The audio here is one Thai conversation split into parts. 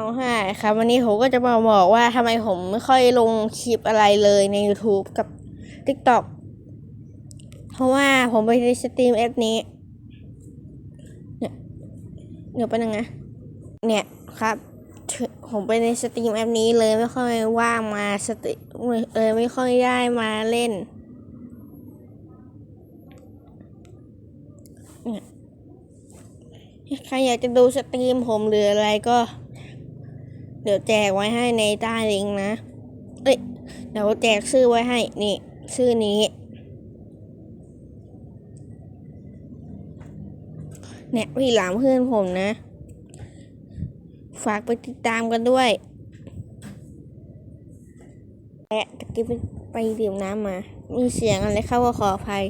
เอาให้ครับวันนี้ผมก็จะมาบอกว่าทำไมผมไม่ค่อยลงคลิปอะไรเลยใน YouTube กับ TikTok เพราะว่าผมไปสตรีมแอปนี้ เนี่ยเดี๋ยวไปนึงนะ เนี่ยครับ ผมไปในสตรีมแอปนี้เลยไม่ค่อยว่างมาสตรีเออไม่ค่อยได้มาเล่น เนี่ยใครอยากจะดูสตรีมผมหรืออะไรก็ เดี๋ยวแจกไว้ให้ในใต้ลิงก์นะ เอ้ย เดี๋ยวแจกชื่อไว้ให้ นี่ ชื่อนี้ เนี่ยพี่หลามเพื่อนผมนะ ฝากไปติดตามกันด้วยแอะตะกี้ไปไปดื่มน้ำมา มีเสียงอะไรเข้าก็ขออภัย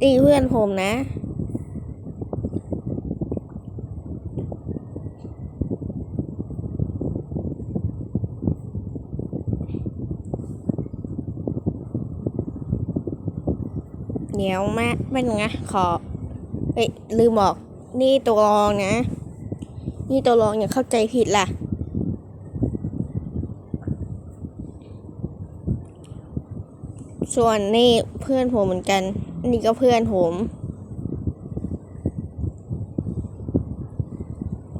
นี่เพื่อนผมนะ เดี๋ยวแม่เป็นไงขอเอ้ยลืมบอก นี่ตัวรองนะ นี่ตัวรองอย่าเข้าใจผิดล่ะ ส่วนนี่เพื่อนผมเหมือนกัน นี่ก็เพื่อนผม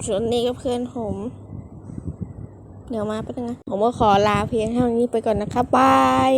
ส่วนนี้ก็เพื่อนผมเดี๋ยวมาไปบนึงนะ ผมก็ขอลาเพียงเท่านี้ไปก่อนนะครับบาย